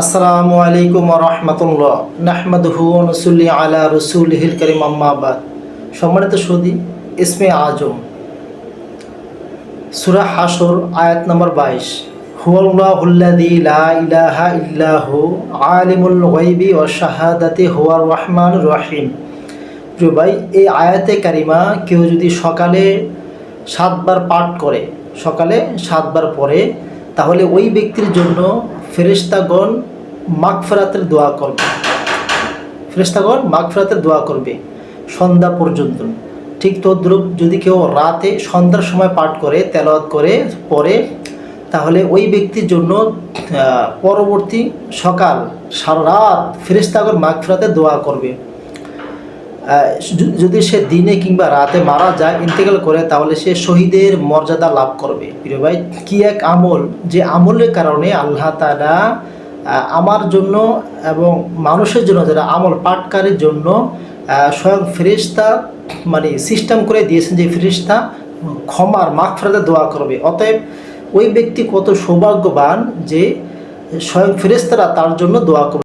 আসসালামু আলাইকুম রহমতুল্লাহ। আজম। সুরা হাসর আয়াত বাইশ। হুয়াল্লাহুল্লাদি লা ইলাহা ইল্লাহু আলিমুল গাইবি ও শাহাদাতি রহমান রহিম। এই আয়াতে কারিমা কেউ যদি সকালে সাতবার পাঠ করে, সকালে সাতবার পরে তাহলে ওই ব্যক্তির জন্য ফেরেশতাগণ মাগফেরাতের দোয়া করবে। ফেরিস্তাগণ মাগফেরাতের দোয়া করবে সন্ধ্যা পর্যন্ত। ঠিক তদ্রুপ যদি কেউ রাতে সন্ধ্যার সময় পাঠ করে, তেলাওয়াত করে পরে তাহলে ওই ব্যক্তির জন্য পরবর্তী সকাল সারা রাত ফেরেশতাগণ মাগফেরাতে দোয়া করবে। যদি সে দিনে কিংবা রাতে মারা যায় ইন্তেকাল করে, তাহলে সে শহীদের মর্যাদা লাভ করবে। প্রিয় ভাই, কি এক আমল? যে আমলের কারণে আল্লাহ তারা আমার জন্য এবং মানুষের জন্য যারা আমল পাটকারের জন্য স্বয়ং ফেরেশতা মানে সিস্টেম করে দিয়েছেন যে ফেরেশতা, ক্ষমার মাগফিরাতে দোয়া করবে। অতএব ওই ব্যক্তি কত সৌভাগ্যবান যে স্বয়ং ফেরেশতারা তার জন্য দোয়া করবে।